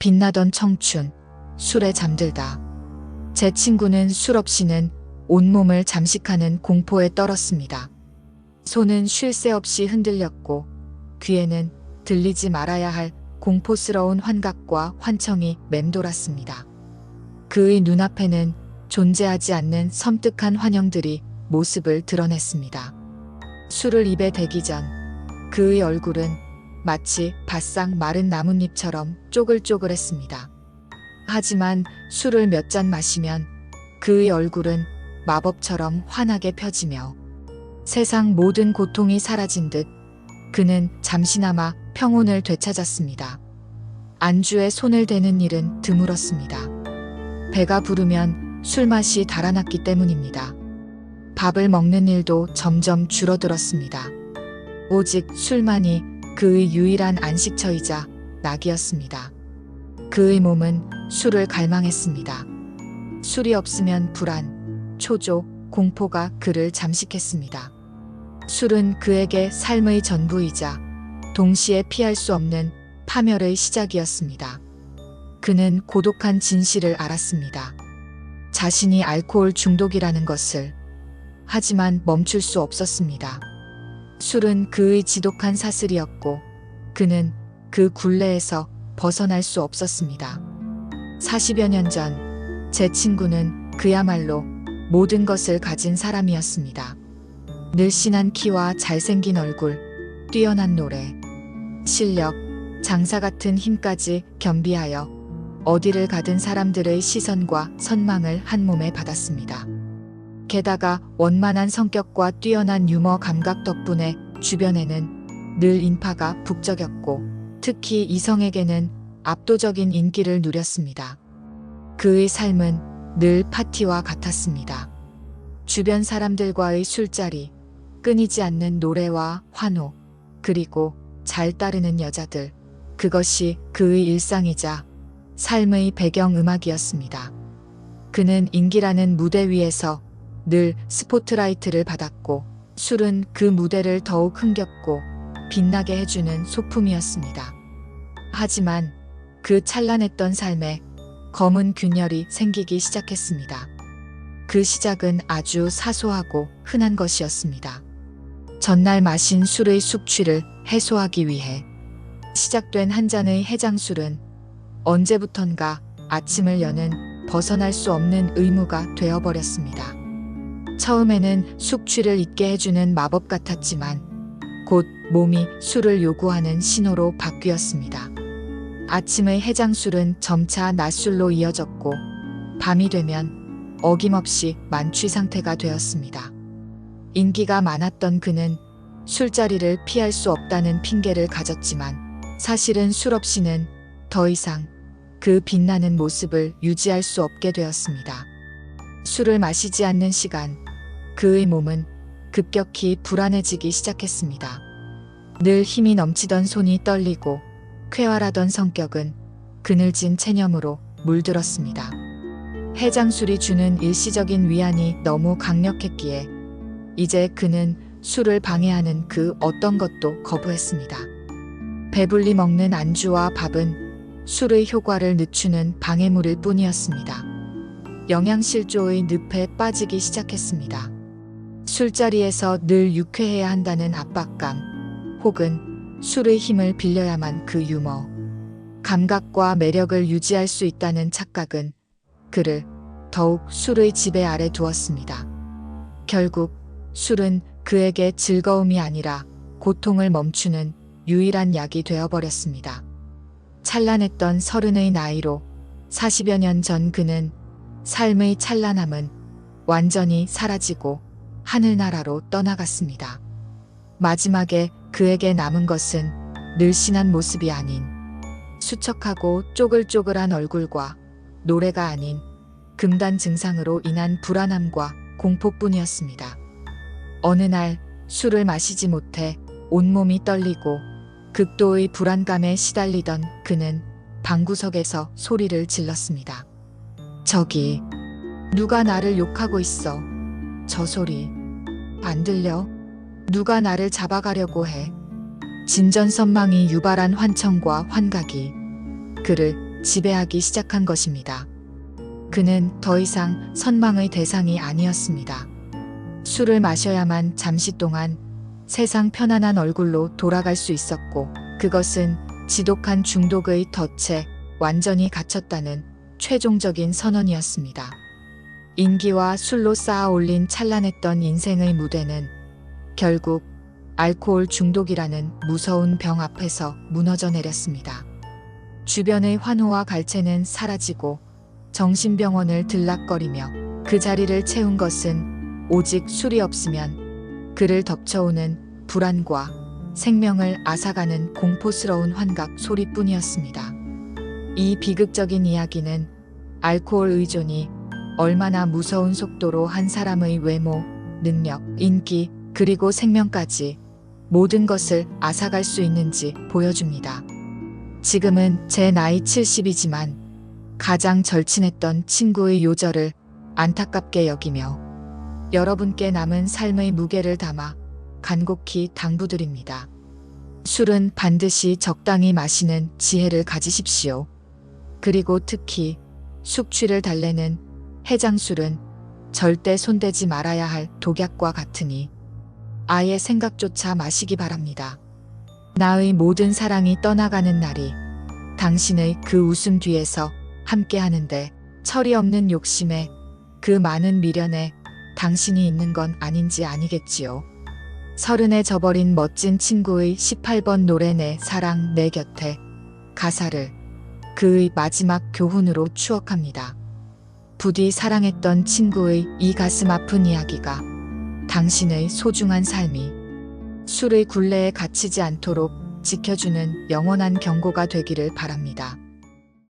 빛나던 청춘, 술에 잠들다. 제 친구는 술 없이는 온몸을 잠식하는 공포에 떨었습니다. 손은 쉴 새 없이 흔들렸고 귀에는 들리지 말아야 할 공포스러운 환각과 환청이 맴돌았습니다. 그의 눈앞에는 존재하지 않는 섬뜩한 환영들이 모습을 드러냈습니다. 술을 입에 대기 전 그의 얼굴은 마치 바싹 마른 나뭇잎처럼 쪼글쪼글했습니다. 하지만 술을 몇 잔 마시면 그의 얼굴은 마법처럼 환하게 펴지며 세상 모든 고통이 사라진 듯 그는 잠시나마 평온을 되찾았습니다. 안주에 손을 대는 일은 드물었습니다. 배가 부르면 술맛이 달아났기 때문입니다. 밥을 먹는 일도 점점 줄어들었습니다. 오직 술만이 그의 유일한 안식처이자 낙이었습니다. 그의 몸은 술을 갈망했습니다. 술이 없으면 불안, 초조, 공포가 그를 잠식했습니다. 술은 그에게 삶의 전부이자 동시에 피할 수 없는 파멸의 시작이었습니다. 그는 고독한 진실을 알았습니다. 자신이 알코올 중독이라는 것을. 하지만 멈출 수 없었습니다. 술은 그의 지독한 사슬이었고 그는 그 굴레에서 벗어날 수 없었습니다. 40여 년 전 제 친구는 그야말로 모든 것을 가진 사람이었습니다. 늘씬한 키와 잘생긴 얼굴, 뛰어난 노래, 실력, 장사 같은 힘까지 겸비하여 어디를 가든 사람들의 시선과 선망을 한 몸에 받았습니다. 게다가 원만한 성격과 뛰어난 유머 감각 덕분에 주변에는 늘 인파가 북적였고 특히 이성에게는 압도적인 인기를 누렸습니다. 그의 삶은 늘 파티와 같았습니다. 주변 사람들과의 술자리, 끊이지 않는 노래와 환호, 그리고 잘 따르는 여자들. 그것이 그의 일상이자 삶의 배경 음악이었습니다. 그는 인기라는 무대 위에서 늘 스포트라이트를 받았고 술은 그 무대를 더욱 흥겹고 빛나게 해주는 소품이었습니다. 하지만 그 찬란했던 삶에 검은 균열이 생기기 시작했습니다. 그 시작은 아주 사소하고 흔한 것이었습니다. 전날 마신 술의 숙취를 해소하기 위해 시작된 한 잔의 해장술은 언제부턴가 아침을 여는 벗어날 수 없는 의무가 되어버렸습니다. 처음에는 숙취를 잊게 해주는 마법 같았지만 곧 몸이 술을 요구하는 신호로 바뀌었습니다. 아침의 해장술은 점차 낮술로 이어졌고 밤이 되면 어김없이 만취 상태가 되었습니다. 인기가 많았던 그는 술자리를 피할 수 없다는 핑계를 가졌지만 사실은 술 없이는 더 이상 그 빛나는 모습을 유지할 수 없게 되었습니다. 술을 마시지 않는 시간, 그의 몸은 급격히 불안해지기 시작했습니다. 늘 힘이 넘치던 손이 떨리고 쾌활하던 성격은 그늘진 체념으로 물들었습니다. 해장술이 주는 일시적인 위안이 너무 강력했기에 이제 그는 술을 방해하는 그 어떤 것도 거부했습니다. 배불리 먹는 안주와 밥은 술의 효과를 늦추는 방해물일 뿐이었습니다. 영양실조의 늪에 빠지기 시작했습니다. 술자리에서 늘 유쾌해야 한다는 압박감, 혹은 술의 힘을 빌려야만 그 유머, 감각과 매력을 유지할 수 있다는 착각은 그를 더욱 술의 지배 아래 두었습니다. 결국 술은 그에게 즐거움이 아니라 고통을 멈추는 유일한 약이 되어버렸습니다. 찬란했던 서른의 나이로 40여 년 전 그는 삶의 찬란함은 완전히 사라지고 하늘나라로 떠나갔습니다. 마지막에 그에게 남은 것은 늘씬한 모습이 아닌 수척하고 쪼글쪼글한 얼굴과 노래가 아닌 금단 증상으로 인한 불안함과 공포뿐이었습니다. 어느 날 술을 마시지 못해 온몸이 떨리고 극도의 불안감에 시달리던 그는 방구석에서 소리를 질렀습니다. 저기, 누가 나를 욕하고 있어. 저 소리. 안 들려? 누가 나를 잡아가려고 해. 진전선망이 유발한 환청과 환각이 그를 지배하기 시작한 것입니다. 그는 더 이상 선망의 대상이 아니었습니다. 술을 마셔야만 잠시 동안 세상 편안한 얼굴로 돌아갈 수 있었고 그것은 지독한 중독의 덫에 완전히 갇혔다는 최종적인 선언이었습니다. 인기와 술로 쌓아 올린 찬란했던 인생의 무대는 결국 알코올 중독이라는 무서운 병 앞에서 무너져 내렸습니다. 주변의 환호와 갈채는 사라지고 정신병원을 들락거리며 그 자리를 채운 것은 오직 술이 없으면 그를 덮쳐오는 불안과 생명을 앗아가는 공포스러운 환각 소리뿐이었습니다. 이 비극적인 이야기는 알코올 의존이 얼마나 무서운 속도로 한 사람의 외모, 능력, 인기, 그리고 생명까지 모든 것을 앗아갈 수 있는지 보여줍니다. 지금은 제 나이 70이지만 가장 절친했던 친구의 요절을 안타깝게 여기며 여러분께 남은 삶의 무게를 담아 간곡히 당부드립니다. 술은 반드시 적당히 마시는 지혜를 가지십시오. 그리고 특히 숙취를 달래는 해장술은 절대 손대지 말아야 할 독약과 같으니 아예 생각조차 마시기 바랍니다. 나의 모든 사랑이 떠나가는 날이 당신의 그 웃음 뒤에서 함께 하는데 철이 없는 욕심에 그 많은 미련에 당신이 있는 건 아닌지 아니겠지요. 서른에 져버린 멋진 친구의 18번 노래 내 사랑 내 곁에 가사를 그의 마지막 교훈으로 추억합니다. 부디 사랑했던 친구의 이 가슴 아픈 이야기가 당신의 소중한 삶이 술의 굴레에 갇히지 않도록 지켜주는 영원한 경고가 되기를 바랍니다.